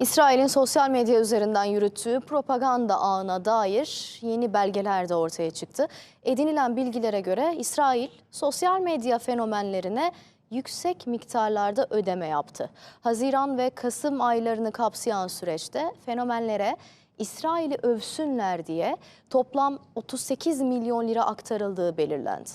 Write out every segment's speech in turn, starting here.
İsrail'in sosyal medya üzerinden yürüttüğü propaganda ağına dair yeni belgeler de ortaya çıktı. Edinilen bilgilere göre İsrail sosyal medya fenomenlerine yüksek miktarlarda ödeme yaptı. Haziran ve Kasım aylarını kapsayan süreçte fenomenlere İsrail'i övsünler diye toplam 38 milyon lira aktarıldığı belirlendi.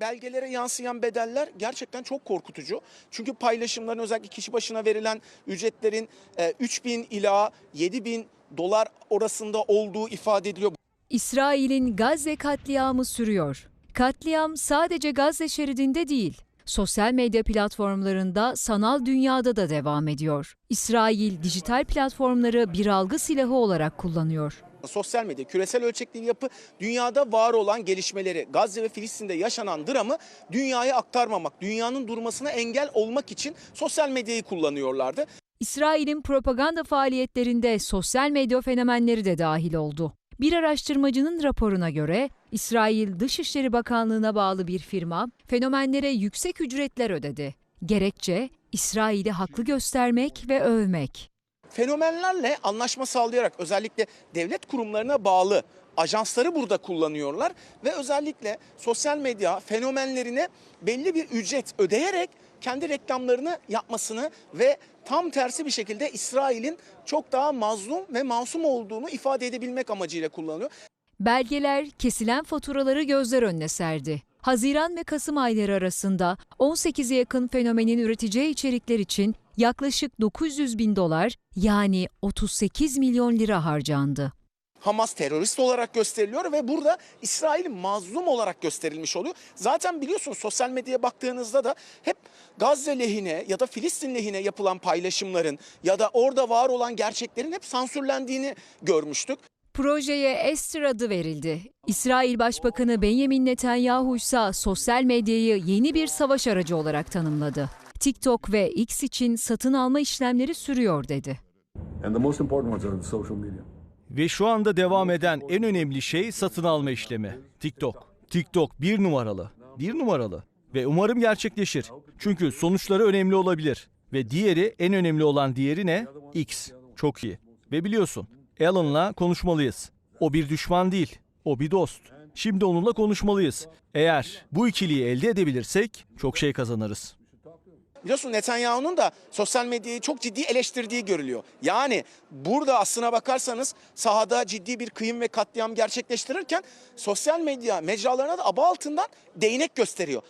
Belgelere yansıyan bedeller gerçekten çok korkutucu. Çünkü paylaşımların özellikle kişi başına verilen ücretlerin e, 3000 ila 7000 dolar orasında olduğu ifade ediliyor. İsrail'in Gazze katliamı sürüyor. Katliam sadece Gazze şeridinde değil, sosyal medya platformlarında, sanal dünyada da devam ediyor. İsrail dijital platformları bir algı silahı olarak kullanıyor. Sosyal medya, küresel ölçekli yapı dünyada var olan gelişmeleri, Gazze ve Filistin'de yaşanan dramı dünyaya aktarmamak, dünyanın durmasına engel olmak için sosyal medyayı kullanıyorlardı. İsrail'in propaganda faaliyetlerinde sosyal medya fenomenleri de dahil oldu. Bir araştırmacının raporuna göre İsrail Dışişleri Bakanlığı'na bağlı bir firma fenomenlere yüksek ücretler ödedi. Gerekçe İsrail'i haklı göstermek ve övmek. Fenomenlerle anlaşma sağlayarak özellikle devlet kurumlarına bağlı ajansları burada kullanıyorlar ve özellikle sosyal medya fenomenlerine belli bir ücret ödeyerek kendi reklamlarını yapmasını ve tam tersi bir şekilde İsrail'in çok daha mazlum ve masum olduğunu ifade edebilmek amacıyla kullanıyor. Belgeler kesilen faturaları gözler önüne serdi. Haziran ve Kasım ayları arasında 18'e yakın fenomenin üreteceği içerikler için yaklaşık 900 bin dolar yani 38 milyon lira harcandı. Hamas terörist olarak gösteriliyor ve burada İsrail mazlum olarak gösterilmiş oluyor. Zaten biliyorsunuz sosyal medyaya baktığınızda da hep Gazze lehine ya da Filistin lehine yapılan paylaşımların ya da orada var olan gerçeklerin hep sansürlendiğini görmüştük. Projeye Esther adı verildi. İsrail Başbakanı Benjamin Netanyahu ise sosyal medyayı yeni bir savaş aracı olarak tanımladı. TikTok ve X için satın alma işlemleri sürüyor dedi. Ve şu anda devam eden en önemli şey satın alma işlemi. TikTok. TikTok bir numaralı. Bir numaralı. Ve umarım gerçekleşir. Çünkü sonuçları önemli olabilir. Ve diğeri en önemli olan diğeri ne? X. Çok iyi. Ve biliyorsun Elon'la konuşmalıyız. O bir düşman değil. O bir dost. Şimdi onunla konuşmalıyız. Eğer bu ikiliyi elde edebilirsek çok şey kazanırız. Biliyorsun Netanyahu'nun da sosyal medyayı çok ciddi eleştirdiği görülüyor. Yani burada aslına bakarsanız sahada ciddi bir kıyım ve katliam gerçekleştirirken sosyal medya mecralarına da aba altından değnek gösteriyor.